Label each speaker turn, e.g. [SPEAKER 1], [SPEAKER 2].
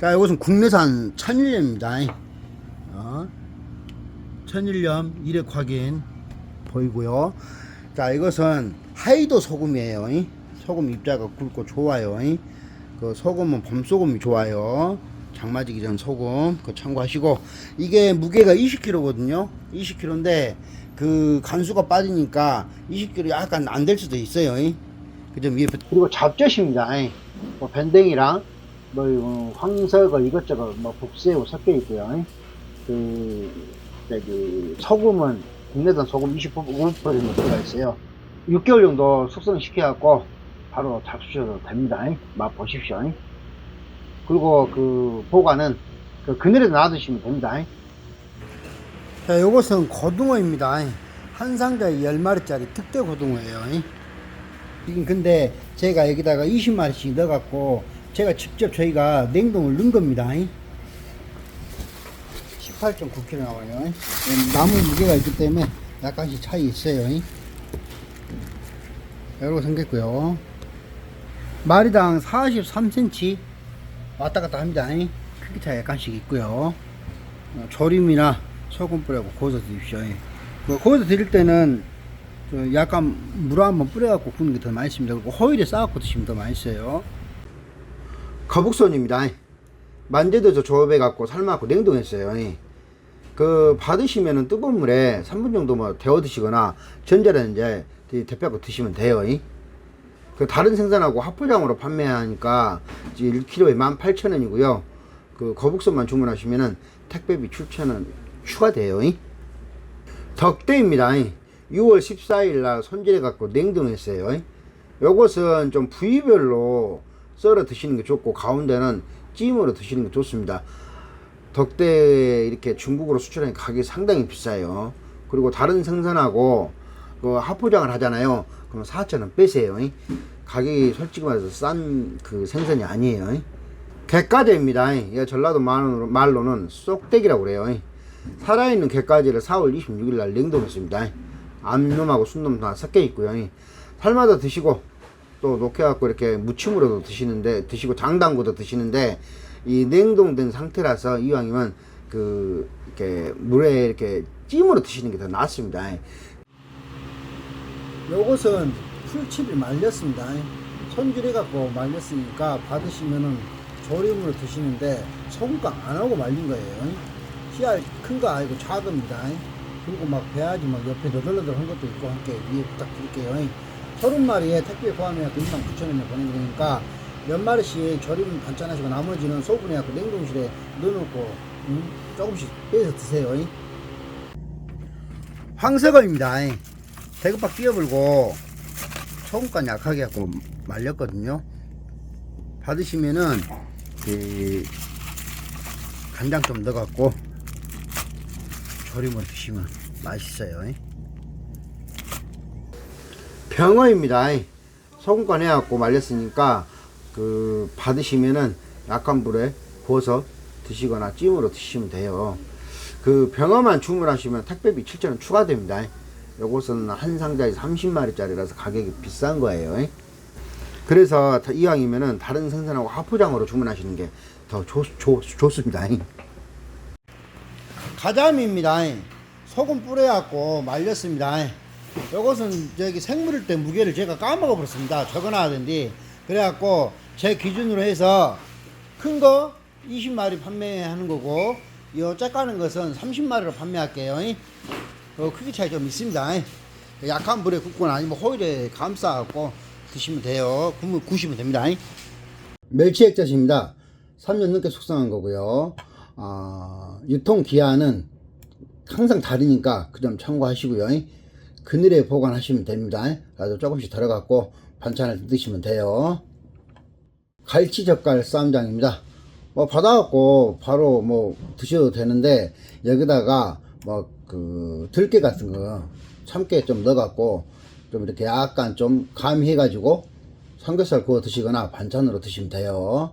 [SPEAKER 1] 자, 이것은 국내산 천일염입니다. 어, 천일염 일액 확인 보이고요. 자, 이것은 하이도 소금이에요. 소금 입자가 굵고 좋아요. 그 소금은 봄소금이 좋아요. 장마지기 전 소금 그 참고하시고 이게 무게가 20kg거든요. 20kg인데 그 간수가 빠지니까 20kg 약간 안 될 수도 있어요. 그점 위에 그리고 잡젓입니다. 뭐 밴댕이랑 뭐 어, 황석을 이것저것 뭐 북새우 섞여 있고요. 그 저기 소금은 국내산 소금 25% 정도 들어가 있어요. 6개월 정도 숙성시켜 갖고 바로 잡수셔도 됩니다. 맛 보십시오. 그리고 그 보관은 그 그늘에 놔두시면 됩니다. 자, 요것은 고등어입니다. 한 상자에 10마리짜리 특대 고등어예요. 지금 근데 제가 여기다가 20마리씩 넣어갖고 제가 직접 저희가 냉동을 넣은 겁니다. 18.9kg 나와요. 나무 무게가 있기 때문에 약간씩 차이 있어요. 이렇게 생겼고요. 마리당 43cm 왔다 갔다 합니다. 크기 차이 약간씩 있고요. 어, 조림이나 소금 뿌려고 구워서 드십시오. 그 구워서 드릴 때는 저 약간 물 한번 뿌려갖고 굽는 게 더 맛있습니다. 그리고 호일에 싸갖고 드시면 더 맛있어요. 거북선입니다. 만재도 조업해 갖고 삶아갖고 냉동했어요. 그 받으시면은 뜨거운 물에 3분 정도 뭐 데워 드시거나 전자레 이제 대표하고 드시면 돼요. 그 다른 생산하고 합포장으로 판매하니까 1kg에 18,000원이고요. 그 거북선만 주문하시면은 택배비 7,000원 추가돼요. 덕대입니다. 6월 14일 날 손질해 갖고 냉동했어요. 요것은 좀 부위별로 썰어 드시는 게 좋고 가운데는 찜으로 드시는 게 좋습니다. 덕대 이렇게 중국으로 수출하는 가격이 상당히 비싸요. 그리고 다른 생선하고 그 합포장을 하잖아요. 그럼 4,000원 빼세요. 가격이 솔직히 말해서 싼 그 생선이 아니에요. 갯가재입니다. 이거 전라도 말로는, 쏙대기라고 그래요. 살아있는 갯가지를 4월 26일 날 냉동했습니다. 암놈하고 순놈 다 섞여 있고요. 삶아서 드시고 또 녹여갖고 이렇게 무침으로도 드시는데 드시고 장담고도 드시는데 이 냉동된 상태라서 이왕이면 그 이렇게 물에 이렇게 찜으로 드시는 게 더 낫습니다. 요것은 풀칩이 말렸습니다. 손질해 갖고 말렸으니까 받으시면은 조림으로 드시는데 소금강 안 하고 말린 거예요. 씨알 큰 거 아니고 작습니다. 그리고 막 배아지 막 옆에 너덜너덜 한 것도 있고 함께 위에 부탁드릴게요. 서른 마리에 택배 포함해서 29,000원에 보내드리니까 몇 마리씩 조림 반찬하시고 나머지는 소분해갖고 냉동실에 넣어놓고 음, 조금씩 빼서 드세요. 황석어입니다. 대급박 띄어불고 소금간 약하게 갖고 말렸거든요. 받으시면은 그 간장 좀 넣어갖고 조림을 드시면 맛있어요. 병어입니다. 소금간 해갖고 말렸으니까 그 받으시면은 약한 불에 구워서 드시거나 찜으로 드시면 돼요. 그 병어만 주문하시면 택배비 7,000원 추가됩니다. 요것은 한 상자에 30마리짜리라서 가격이 비싼 거예요. 그래서 이왕이면은 다른 생선하고 하포장으로 주문하시는 게 더 좋습니다. 가자미입니다. 소금 뿌려갖고 말렸습니다. 요것은 저기 생물일 때 무게를 제가 까먹어 버렸습니다. 적어놔야 되는데 그래갖고 제 기준으로 해서 큰 거 20마리 판매하는 거고 요 짝가는 것은 30마리로 판매할게요. 어, 크기 차이 좀 있습니다. 약한 불에 굽거나 아니면 호일에 감싸갖고 드시면 돼요. 구우면 구시면 됩니다. 멸치 액젓입니다. 3년 넘게 숙성한 거고요. 아, 유통 기한은 항상 다르니까 그 점 참고하시고요. 그늘에 보관하시면 됩니다. 그래서 조금씩 들어갖고 반찬을 드시면 돼요. 갈치 젓갈 쌈장입니다. 뭐 받아갖고 바로 뭐 드셔도 되는데 여기다가 뭐 그 들깨 같은 거 참깨 좀 넣어갖고 좀 이렇게 약간 좀 가미해가지고 삼겹살 구워 드시거나 반찬으로 드시면 돼요.